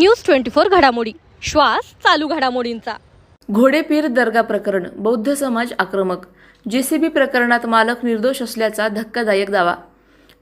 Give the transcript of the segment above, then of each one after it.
News twenty four घडामोडी. श्वास चालू घडामोडींचा. घोडेपीर दर्गा प्रकरण बौद्ध समाज आक्रमक. जेसीबी प्रकरणात मालक निर्दोष असल्याचा धक्कादायक दावा.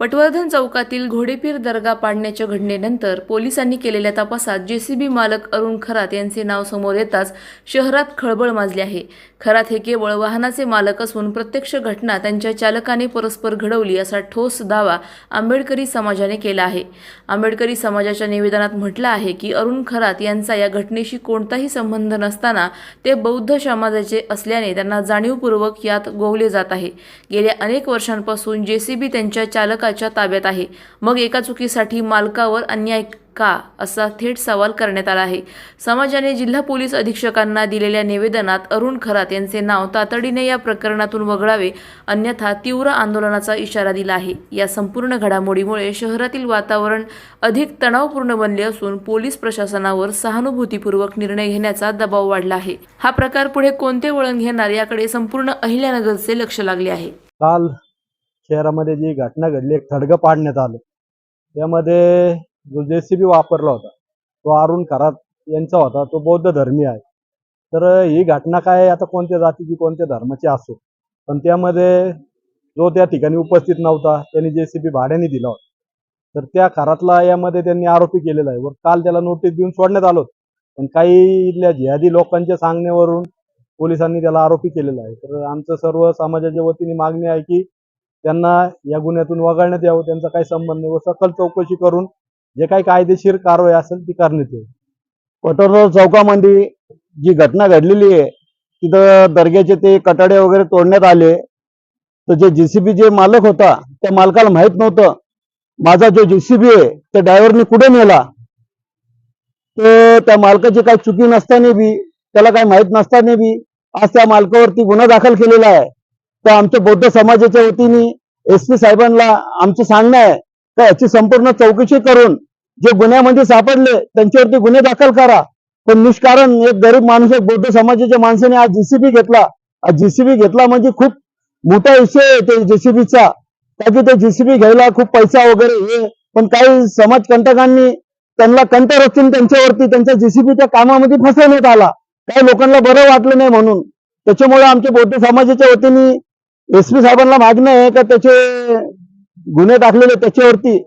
पटवर्धन चौकातील घोडेपीर दर्गा पाडण्याच्या घटनेनंतर पोलिसांनी केलेल्या तपासात जेसीबी मालक अरुण खरात यांचे नाव समोर येताच शहरात खळबळ माजली आहे. खरात हे केवळ वाहनाचे मालक असून प्रत्यक्ष घटना त्यांच्या चालकाने परस्पर घडवली असा ठोस दावा आंबेडकरी समाजाने केला आहे. आंबेडकरी समाजाच्या निवेदनात म्हटलं आहे की अरुण खरात यांचा या घटनेशी कोणताही संबंध नसताना ते बौद्ध समाजाचे असल्याने त्यांना जाणीवपूर्वक यात गोवले जात आहे. गेल्या अनेक वर्षांपासून जेसीबी त्यांच्या चालक मालकाच्या ताब्यात आहे. मग एका चुकीसाठी मालकावर अन्याय का असा थेट सवाल करण्यात आला आहे. समाजाने जिल्हा पोलीस अधीक्षकांना दिलेल्या निवेदनात अरुण खरात यांचे नाव तातडीने या प्रकरणातून वगळावे अन्यथा तीव्र आंदोलनाचा इशारा दिला आहे. या संपूर्ण घडामोडीमुळे शहरातील वातावरण अधिक तणावपूर्ण बनले असून पोलीस प्रशासनावर सहानुभूतीपूर्वक निर्णय घेण्याचा दबाव वाढला आहे. हा प्रकार पुढे कोणते वळण घेणार याकडे संपूर्ण अहिल्यानगरचे लक्ष लागले आहे. काल शहरामध्ये जी घटना घडली एक थडगं पाडण्यात आलं. त्यामध्ये जो जे सी बी वापरला होता तो अरुण खरात यांचा होता तो बौद्ध धर्मी आहे. तर ही घटना काय आता कोणत्या जातीची कोणत्या धर्माची असो. पण त्यामध्ये जो त्या ठिकाणी उपस्थित नव्हता त्यांनी जे सी बी भाड्याने दिला होता. तर त्या खरातला यामध्ये त्यांनी आरोपी केलेला आहे. व काल त्याला नोटीस देऊन सोडण्यात आलो पण काही इथल्या जिहादी लोकांच्या सांगण्यावरून पोलिसांनी त्याला आरोपी केलेला आहे. तर आमचं सर्व समाजाच्या वतीने मागणी आहे की त्यांना या गुन्ह्यातून वगळण्यात यावं त्यांचा काही संबंध नाही. व सकल चौकशी करून जे काही कायदेशीर कारवाई असेल ती करण्यात येईल. पटोर चौकामध्ये जी घटना घडलेली आहे तिथं दर्ग्याचे ते कटाडे वगैरे तोडण्यात आले. तर जे जेसीबी जे मालक होता त्या मालकाला माहीत नव्हतं. माझा जो जेसीबी आहे त्या ड्रायव्हरने कुठे नेला? तर त्या मालकाची काही चुकी नसताना बी त्याला काही माहीत नसताना बी आज त्या मालकावरती गुन्हा दाखल केलेला आहे. तर आमच्या बौद्ध समाजाच्या वतीने एस पी साहेबांना आमचं सांगणं आहे. का याची संपूर्ण चौकशी करून जे गुन्ह्यामध्ये सापडले त्यांच्यावरती गुन्हे दाखल करा. पण निष्कारण एक गरीब माणूस एक बौद्ध समाजाच्या माणसाने आज जीसीबी घेतला. जीसीबी घेतला म्हणजे खूप मोठा विषय आहे ते जेसीबीचा का की ते जेसीबी घ्यायला खूप पैसा वगैरे हे पण काही समाजकंटकांनी त्यांना कंट रचून त्यांच्यावरती त्यांच्या जेसीबीच्या कामामध्ये फसवण्यात आला. काही लोकांना बरं वाटलं नाही म्हणून. त्याच्यामुळे आमच्या बौद्ध समाजाच्या वतीने एस पी साहेबांना मागणं आहे का त्याचे गुन्हे दाखलेले त्याच्यावरती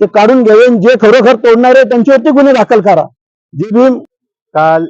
ते काढून घेऊन जे खरोखर तोडणारे त्यांच्यावरती गुन्हे दाखल करा. जी भीम काल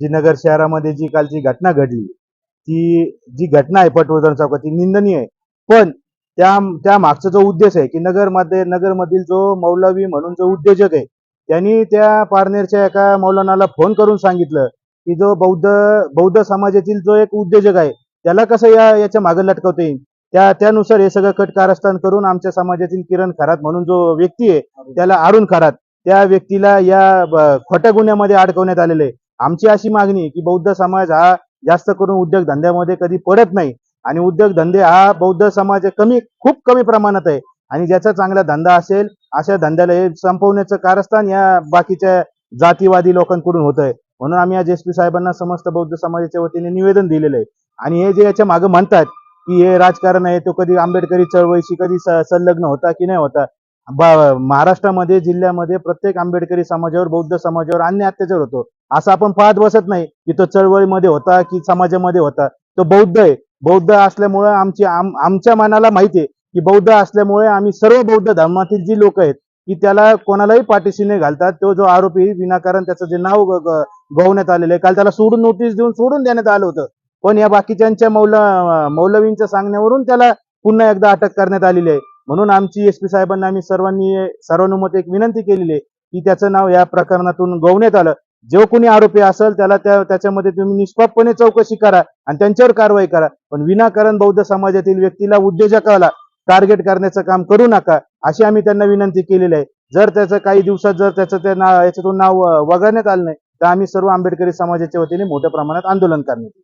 जी नगर शहरामध्ये जी कालची घटना घडली ती जी घटना आहे पटवर्धन चौकात ती निंदनीय आहे. पण त्या त्या मागचा जो उद्देश आहे की नगरमध्ये नगरमधील जो मौलवी म्हणून जो उद्योजक आहे त्यांनी त्या पारनेरच्या एका मौलानाला फोन करून सांगितलं की जो बौद्ध बौद्ध समाजातील जो एक उद्योजक आहे त्याला कसं या याच्या मागे लटकवता? येईल त्या त्यानुसार हे सगळं कट कारस्थान करून आमच्या समाजातील किरण खरात म्हणून जो व्यक्ती आहे त्याला आडून खरात. त्या व्यक्तीला या खोट्या गुन्ह्यामध्ये अडकवण्यात आलेले. आहे आमची अशी मागणी आहे की बौद्ध समाज हा जास्त करून उद्योग धंद्यामध्ये कधी पडत नाही. आणि उद्योग धंदे हा बौद्ध समाज कमी खूप कमी प्रमाणात आहे. आणि ज्याचा चांगला धंदा असेल अशा धंद्याला हे संपवण्याचं कारस्थान या बाकीच्या जातीवादी लोकांकडून होत आहे म्हणून आम्ही आज एस पी साहेबांना समस्त बौद्ध समाजाच्या वतीने निवेदन दिलेलं आहे. आणि हे जे याच्या मागे म्हणतात की हे राजकारण आहे तो कधी आंबेडकरी चळवळीशी कधी संलग्न होता की नाही होता महाराष्ट्रामध्ये जिल्ह्यामध्ये प्रत्येक आंबेडकरी समाजावर बौद्ध समाजावर अन्य अत्याचार होतो. असं आपण पाहत बसत नाही की तो चळवळीमध्ये होता की समाजामध्ये होता. तो बौद्ध आहे. बौद्ध असल्यामुळे आमची आमच्या मनाला माहिती आहे की बौद्ध असल्यामुळे आम्ही सर्व बौद्ध धर्मातील जी लोक आहेत की त्याला कोणालाही पाठीशी नाही घालतात तो जो आरोपी विनाकारण त्याचं जे नाव ग- आलेलं आहे काल त्याला सोडून नोटीस देऊन सोडून देण्यात आलं होतं. पण या बाकीच्यांच्या मौला मौलवींच्या सांगण्यावरून त्याला पुन्हा एकदा अटक करण्यात आलेली आहे. म्हणून आमची एस पी साहेबांना आम्ही सर्वांनी सर्वानुमत एक विनंती केलेली आहे की त्याचं नाव या प्रकरणातून गवण्यात आलं. जो कोणी आरोपी असेल त्याला त्या त्याच्यामध्ये तुम्ही निष्पापपणे चौकशी करा आणि त्यांच्यावर कारवाई करा. पण विनाकारण बौद्ध समाजातील व्यक्तीला उद्योजकाला टार्गेट करण्याचं काम करू नका अशी आम्ही त्यांना विनंती केलेली आहे. जर त्याचं काही दिवसात जर त्याचं त्या ना याच्यातून नाव वगळण्यात आलं नाही तर आम्ही सर्व आंबेडकरी समाजाच्या वतीने मोठ्या प्रमाणात आंदोलन करण्यात येईल.